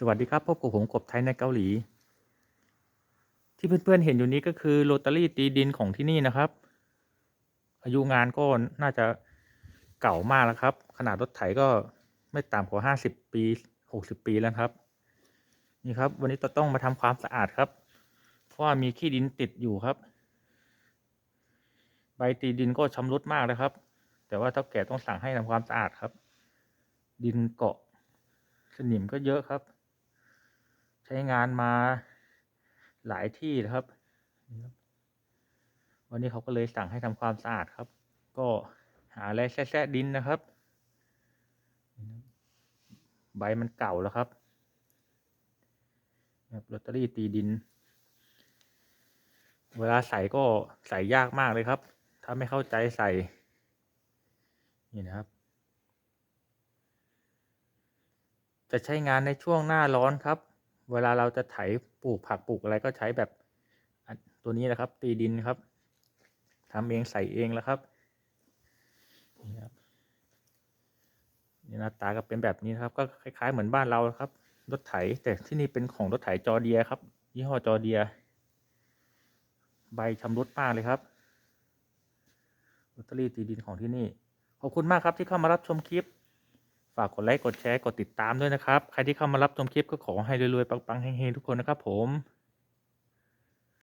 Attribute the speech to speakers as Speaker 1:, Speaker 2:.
Speaker 1: สวัสดีครับ พบกับผมกบไทยในเกาหลี ที่เพื่อนๆเห็นอยู่นี้ก็คือโรตารี่ตีดินของที่นี่นะครับ อายุงานก็น่าจะเก่ามากแล้วครับ ขนาดรถไถก็ไม่ต่ำกว่าห้าสิบปีหกสิบปีแล้วครับ นี่ครับ วันนี้เราต้องมาทำความสะอาดครับ เพราะว่ามีขี้ดินติดอยู่ครับ ใบตีดินก็ชำรุดมากเลยครับ แต่ว่าเท่าแก่ต้องสั่งให้ทำความสะอาดครับ ดินเกาะสนิมก็เยอะครับ ใช้งานมาหลายที่นะครับ วันนี้เขาก็เลยสั่งให้ทำความสะอาดครับ ก็หาอะไรแซะดินนะครับนี่ครับ ใบมันเก่าแล้วครับครับลอตเตอรี่ตีดิน เวลาใส่ก็ใส่ยากมากเลยครับ ถ้าไม่เข้าใจใส่ นี่นะครับ จะใช้งานในช่วงหน้าร้อนครับ เวลาเราจะไถปลูกผักปลูกอะไรก็ใช้แบบตัวนี้นะครับ ตีดินครับทำเองใส่เองแล้วครับนี่ครับนี่หน้าตาก็เป็นแบบนี้ครับ ก็คล้ายๆเหมือนบ้านเราครับรถไถแต่ที่นี่เป็นของรถไถจอเดียครับ ยี่ห้อจอเดีย ใบชำรุดมากเลยครับลอตเตอรี่ตีดินของที่นี่ ขอบคุณมากครับที่เข้ามารับชมคลิป ฝากกดไลค์ กดแชร์ กดติดตามด้วยนะครับ ใครที่เข้ามารับชมคลิปก็ขอให้รวยๆ ปังๆเฮงๆ ทุกคนนะครับผม